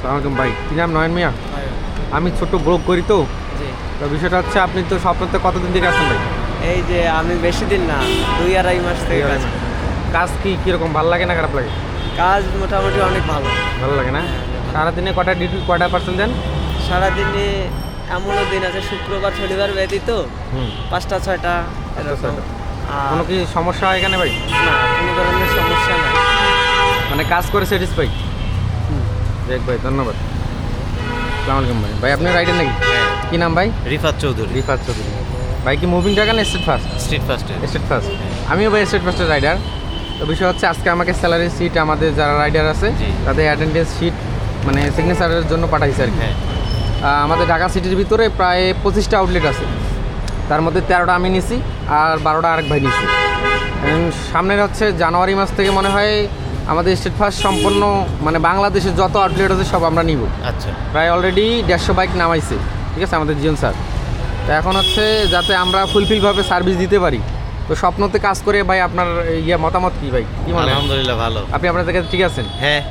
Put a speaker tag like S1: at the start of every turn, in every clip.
S1: সালামালাইকুম ভাই। কি নাম? নয়ন মিয়া। আমি ছোট্ট ব্লগ করি তো। তো বিষয়টা হচ্ছে আপনি তো স্বপ্নতে কতদিন থেকে আসছেন ভাই?
S2: এই যে আমি বেশি দিন না দুই আড়াই মাস থেকে কাজ।
S1: কাজ কি কীরকম ভালো লাগে না খারাপ লাগে?
S2: কাজ মোটামুটি অনেক ভালো।
S1: ভালো লাগে না? সারাদিনে কটা ডিউটি কটা পার্সেন্ট দেন?
S2: সারাদিনে এমনও দিন আছে শুক্রবার শনিবার ব্যতীত পাঁচটা ছয়টা এরকম।
S1: কোনো কি সমস্যা হয় এখানে ভাই?
S2: না কোনো ধরনের সমস্যা নাই।
S1: মানে কাজ করে স্যাটিসফাই দেখ ভাই ধন্যবাদ। সালাম আলাইকুম ভাই। ভাই আপনি রাইডার নাকি? কি নাম ভাই?
S3: রিফাত চৌধুরী।
S1: রিফাত চৌধুরী। ভাই কি মুভিং টাকা না স্টেট ফার্স্ট
S3: স্ট্রিট ফাস্টের
S1: স্টেট ফার্স্ট আমিও ভাই স্টেট ফার্স্টের রাইডার তো বিষয় হচ্ছে আজকে আমাকে স্যালারি সিট আমাদের যারা রাইডার আছে তাদের অ্যাটেন্ডেন্স সিট মানে সিগনেচারের জন্য পাঠাইছে আর কি।
S3: হ্যাঁ।
S1: আমাদের ঢাকা সিটির ভিতরে প্রায় পঁচিশটা আউটলেট আছে। তার মধ্যে তেরোটা আমি নিছি আর বারোটা আরেক ভাই নিছি। সামনের হচ্ছে জানুয়ারি মাস থেকে মনে হয় আমাদের স্টেট ফার্স্ট সম্পূর্ণ মানে বাংলাদেশের যত আউটলেট আছে সব আমরা নিব।
S3: আচ্ছা।
S1: প্রায় অলরেডি দেড়শো বাইক নামাইছে। ঠিক আছে? আমাদের জিওন স্যার তো এখন হচ্ছে যাতে আমরা ফুলফিলভাবে সার্ভিস দিতে পারি। তো স্বপ্নতে কাজ করে ভাই আপনার ইয়ে মতামত কি ভাই? কি মনে
S3: আলহামদুলিল্লাহ ভালো।
S1: আপনি আপনার কাছে ঠিক আছেন?
S3: হ্যাঁ।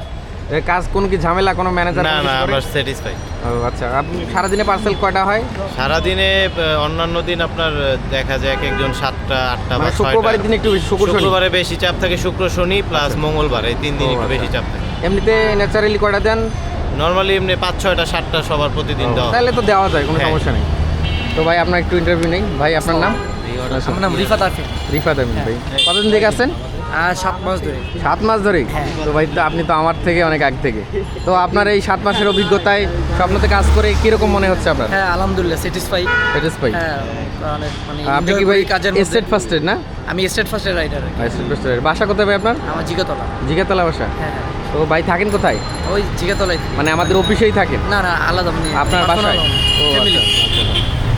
S1: কাজ কোনো কি ঝামেলা কোনো ম্যানেজার
S3: না না আমরা স্যাটিসফাই
S1: ও আচ্ছা আপনি সারাদিনে পার্সেল কয়টা হয়?
S3: সারাদিনে অন্যান্য দিন আপনার দেখা যায় এক একজন সাতটা আটটা বা
S1: মানে শুক্রবারের দিন একটু বেশি শুক্র
S3: শুক্রবারে বেশি চাপ থাকে শুক্র শনি প্লাস মঙ্গলবার এই তিন দিন একটু
S1: আচ্ছা।
S3: বেশি চাপ থাকে।
S1: এমনিতে ন্যাচারালি কয়টা দেন?
S3: নর্মালি এমনি পাঁচ ছয়টা সাতটা সবার প্রতিদিন দেওয়া
S1: তাহলে তো দেওয়া যায় কোনো
S3: হ্যাঁ।
S1: সমস্যা নেই। তো ভাই আপনার একটু ইন্টারভিউ নেই। ভাই আপনার নাম?
S2: আমার নাম রিফাত আরফিন
S1: রিফাত আমিন ভাই। কতদিন থেকে আছেন?
S2: সাত মাস ধরে।
S1: সাত মাস ধরে? তো ভাই তো আপনি তো আমার থেকে অনেক আগ থেকে। তো আপনার এই সাত মাসের অভিজ্ঞতায় স্বপ্নতে কাজ করে কীরকম মনে হচ্ছে আপনার?
S2: হ্যাঁ আলহামদুলিল্লাহ স্যাটিসফাই
S1: স্যাটিসফাই
S2: হ্যাঁ মানে
S1: আপনি কি ভাই
S2: কাজের।
S1: স্টেট ফার্স্টের না?
S2: আমি স্টেট ফার্স্টের রাইডার
S1: স্টেট ফার্স্টের বাসা কোথায় ভাই আপনার?
S2: আমার জিগাতলা।
S1: জিগাতলা বাসা?
S2: হ্যাঁ হ্যাঁ।
S1: তো ভাই থাকেন কোথায়?
S2: ওই জিগাতলাই
S1: মানে আমাদের অফিসেই থাকেন?
S2: না না আলাদা মানে
S1: আপনার বাসায়? ও
S2: ফ্যামিলি
S1: আচ্ছা।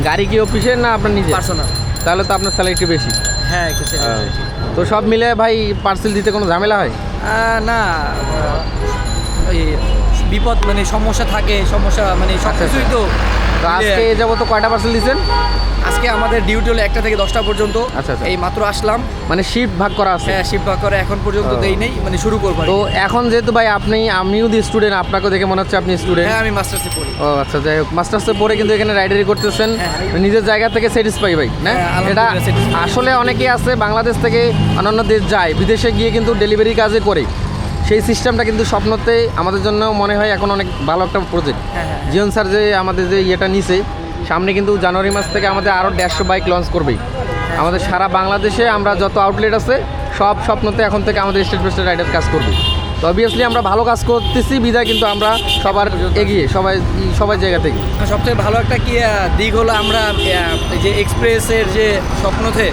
S1: গাড়ি কি অফিসের না আপনার নিজে
S2: পার্সোনাল
S1: তাহলে তো আপনার স্যালারি একটু বেশি।
S2: হ্যাঁ একটু
S1: তো সব মিলে ভাই পার্সেল দিতে কোনো ঝামেলা হয়?
S2: আহ, না ওই বিপদ মানে সমস্যা থাকে সমস্যা মানে সব
S1: আচ্ছা,
S2: কিছুই তো
S1: আজকে যাব তো কয়টা পার্সেল দিচ্ছেন
S2: আজকে আমাদের ডিউটি হলো একটা থেকে দশটা পর্যন্ত।
S1: আচ্ছা, আচ্ছা।
S2: এই মাত্র আসলাম।
S1: মানে শিফট ভাগ করা আছে?
S2: হ্যাঁ শিব করে এখন পর্যন্ত দেই নেই মানে শুরু করব
S1: তো এখন যেহেতু ভাই আপনি আমিও দি স্টুডেন্ট আপনাকে দেখে মনে হচ্ছে আপনি স্টুডেন্ট
S2: হ্যাঁ আমি মাস্টার্সে পড়ি।
S1: ও আচ্ছা যাই হোক মাস্টার্সে পড়ে কিন্তু এখানে রাইডারি করতেছেন।
S2: হ্যাঁ।
S1: নিজের জায়গা থেকে স্যাটিসফাই ভাই না?
S2: হ্যাঁ,
S1: এটা
S2: আলহামদুলিল্লাহ satisfy।
S1: আসলে অনেকেই আছে বাংলাদেশ থেকে অন্যান্য দেশ যায় বিদেশে গিয়ে কিন্তু ডেলিভারি কাজে করে সেই সিস্টেমটা কিন্তু স্বপ্নতে আমাদের জন্য মনে হয় এখন অনেক ভালো একটা প্রজেক্ট
S2: হ্যাঁ, হ্যাঁ।
S1: জিওন স্যার যে আমাদের যে ইয়েটা নিছে সামনে কিন্তু জানুয়ারি মাস থেকে আমাদের আরও দেড়শো বাইক লঞ্চ করবেই।
S2: হ্যাঁ।
S1: আমাদের সারা বাংলাদেশে আমরা যত আউটলেট আছে সব স্বপ্নতে এখন থেকে আমাদের স্টেট ফার্স্টের রাইডার কাজ করবে। তো অবভিয়াসলি আমরা ভালো কাজ করতেছি বিদায় কিন্তু আমরা সবার এগিয়ে সবাই সবাই জায়গা থেকে।
S2: সবথেকে ভালো একটা কি দিক হলো আমরা যে এক্সপ্রেসের যে স্বপ্নতে।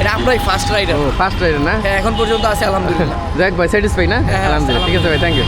S2: এটা আমরাই ফার্স্ট রাইডার
S1: ফার্স্ট রাইডার না?
S2: হ্যাঁ এখন পর্যন্ত আছে আলহামদুলিল্লাহ।
S1: যাক ভাই স্যাটিসফাই না?
S2: হ্যাঁ,
S1: আলহামদুলিল্লাহ ঠিক আছে ভাই থ্যাংক ইউ